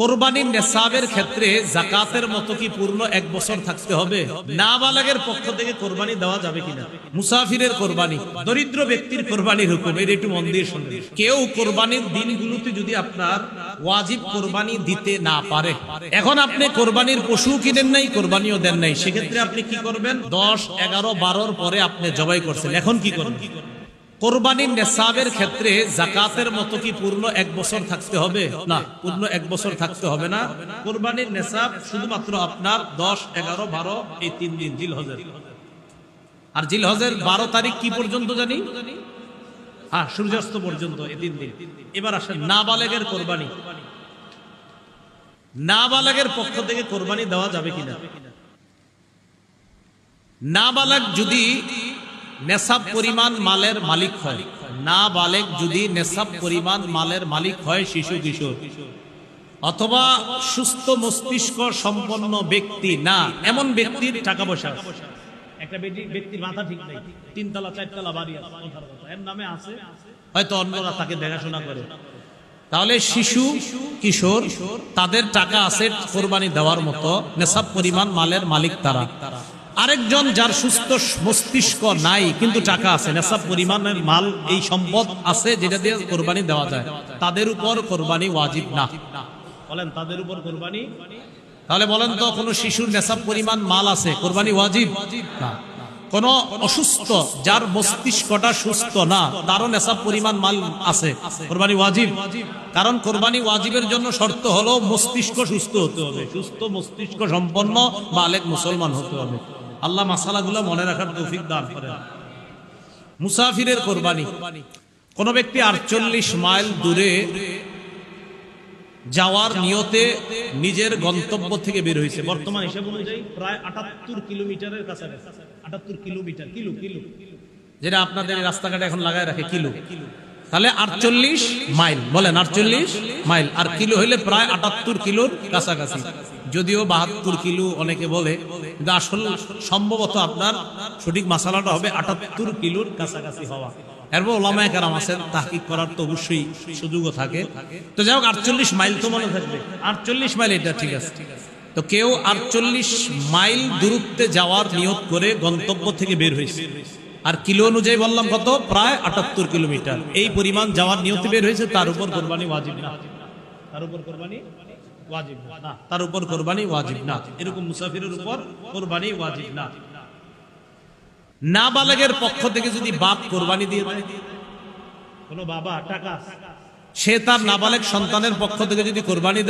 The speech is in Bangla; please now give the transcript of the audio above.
কোরবানির নেশাবের ক্ষেত্রে জাকাতের মতো কি পূর্ণ এক বছর থাকতে হবে? নাবালকের পক্ষ থেকে কোরবানি দেওয়া যাবে কিনা? মুসাফিরের কোরবানি, দরিদ্র ব্যক্তির কোরবানির হুকুম এর একটু মন দিয়ে শুনবে কেউ কোরবানির দিনগুলোতে যদি আপনার ওয়াজিব কোরবানি দিতে না পারে, এখন আপনি কোরবানির পশু কিনেন নাই, কোরবানিও দেন নাই, সেক্ষেত্রে আপনি কি করবেন? দশ, এগারো, বারোর পরে আপনি জবাই করছেন, এখন কি করবেন? কোরবানির নেশাবের ক্ষেত্রে জাকাতের মতো কি পূর্ণ এক বছর থাকতে হবে? না, পূর্ণ এক বছর থাকতে হবে না। কোরবানির নেশাব শুধুমাত্র আপনার দশ, এগারো, বারো, এই তিন দিন জিল হজের আর জিল হজের বারো তারিখ কি পর্যন্ত জানি? হ্যাঁ সূর্যাস্ত পর্যন্ত, এই তিন দিন। এবার আসেন, নাবালেগের কোরবানি। নাবালেগের পক্ষ থেকে কোরবানি দেওয়া যাবে কিনা? নাবালক যদি নেশাব পরিমাণ মালের মালিক হয়। না বালেক যদি নেশাব পরিমাণ মালের মালিক হয় শিশু কিশোর। অথবা সুস্থ মস্তিষ্ক সম্পন্ন ব্যক্তি না এমন ব্যক্তির টাকা পয়সা একটা ব্যক্তির মাথা ঠিক নাই। তিনতলা চারতলা বাড়ি এর নামে আছে হয়তো অন্যরা তাকে দেখাশোনা করে। তাহলে শিশু কিশোর তাদের টাকা আছে কোরবানি দেওয়ার মতো নেশাব পরিমাণ মালের মালিক তারা। আরেকজন যার সুস্থ মস্তিষ্ক নাই, কিন্তু টাকা আছে, নেশাব পরিমাণের মাল, এই সম্পদ আছে যেটা দিয়ে কোরবানি দেওয়া যায়। তাদের উপর কোরবানি ওয়াজিব না। বলেন, তাদের উপর কোরবানি? তাহলে বলেন তো, কোনো শিশুর নেশাব পরিমাণ মাল আছে, কোরবানি ওয়াজিব? না। কোন অসুস্থ যার মস্তিষ্কটা সুস্থ না, তারও নেশাব পরিমাণ মাল আছে, কোরবানি ওয়াজিব? কারণ কোরবানি ওয়াজিবের জন্য শর্ত হলো মস্তিষ্ক সুস্থ হতে হবে, সুস্থ মস্তিষ্ক সম্পন্ন বালেক মুসলমান হতে হবে। আল্লাহ মাসালাগুলো মনে রাখার তৌফিক দান করেন। মুসাফিরের কোরবানি। কোন ব্যক্তি আটচল্লিশ মাইল দূরে যাওয়ার নিয়তে নিজের গন্তব্য থেকে বের হয়েছে। বর্তমান হিসাব অনুযায়ী প্রায় আটাত্তর কিলোমিটারের কাছাকাছি। আটাত্তর কিলোমিটার, কিলো কিলো। যেটা আপনাদের রাস্তাঘাটে এখন লাগায় রাখে, কিলো। তাহলে আটচল্লিশ মাইল, বলেন আটচল্লিশ মাইল। আর কিলো হইলে প্রায় আটাত্তর কিলোর কাছাকাছি। যদিও বাহাত্তর কিলো অনেকে বলে, কিন্তু আসল সম্ভবত আপনার সঠিক মাসালাটা হবে আটাত্তর কিলোর কাছাকাছি হওয়া। এরপর ওলামায় কারাম আছেন, তাহকিক করার তো অবশ্যই সুযোগও থাকে। তো যাই হোক, আটচল্লিশ মাইল তো মনে থাকবে। আটচল্লিশ মাইল এটা ঠিক আছে। তো কেউ আটচল্লিশ মাইল দূরত্বে যাওয়ার নিয়ত করে গন্তব্য থেকে বের হয়েছে। আর কিলো অনুযায়ী বললাম কত? প্রায় আটাত্তর কিলোমিটার। এই পরিমাণ যাওয়ার নিয়তে বের হয়েছে, তার উপর কোরবানি ওয়াজিব না। তার উপর কোরবানি তার উপর কোরবানি ওয়াজিব না। এরকম মুসাফিরের উপর কোরবানি ওয়াজিব না। নাবালকের পক্ষ থেকে যদি বাপ কোরবানি দিয়ে দেয়, কোন বাবা, টাকা সে তার নাবালেক সন্তানের পক্ষ থেকে যদি কোরবানি দেয়